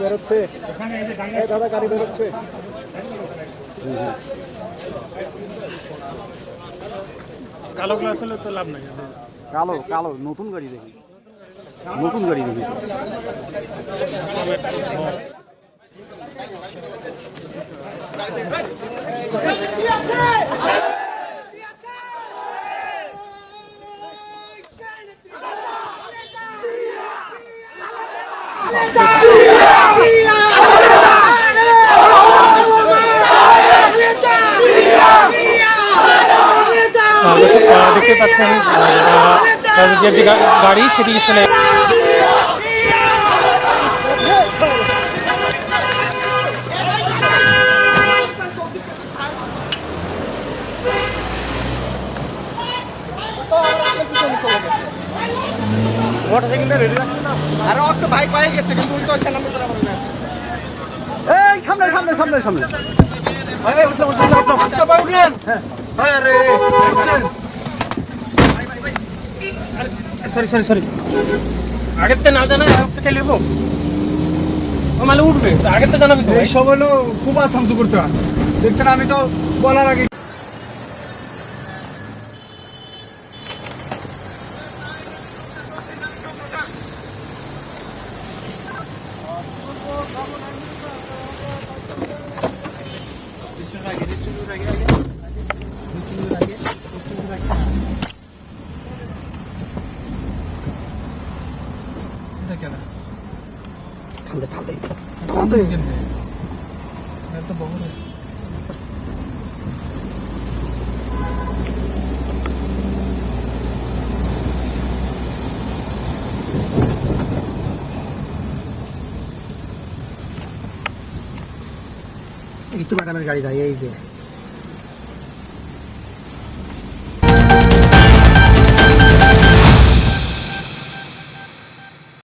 বেরোচ্ছে। দাদা গাড়ি বেরোচ্ছে। কালো গ্লাস হলে তো লাভ নাই। কালো কালো নতুন গাড়ি দেখি। নতুন গাড়ি দেখি। আহ, দেখতে পাচ্ছেন আহ, যে গাড়ি সেটি আসলে আরে অটো বাইক বাইক গেছে কিন্তু উল্টো হচ্ছে না এই সামনে সামনে সামনে সামনে। আচ্ছা ভাই উঠেন। রে উঠছেন। সরি সরি সরি আগের তো না জানা তো মানে উঠবে আগের তো জানাবি তো হলো খুব আসামসু করতে হয়। দেখছেন আমি তো বলার আগে 순순하게 순순하게 하게 순순하게 순순하게 이렇게 하나 담배 담배 담배 이겼네 난또 먹으려 했어 তো ম্যাডামের গাড়ি যায় এই যে।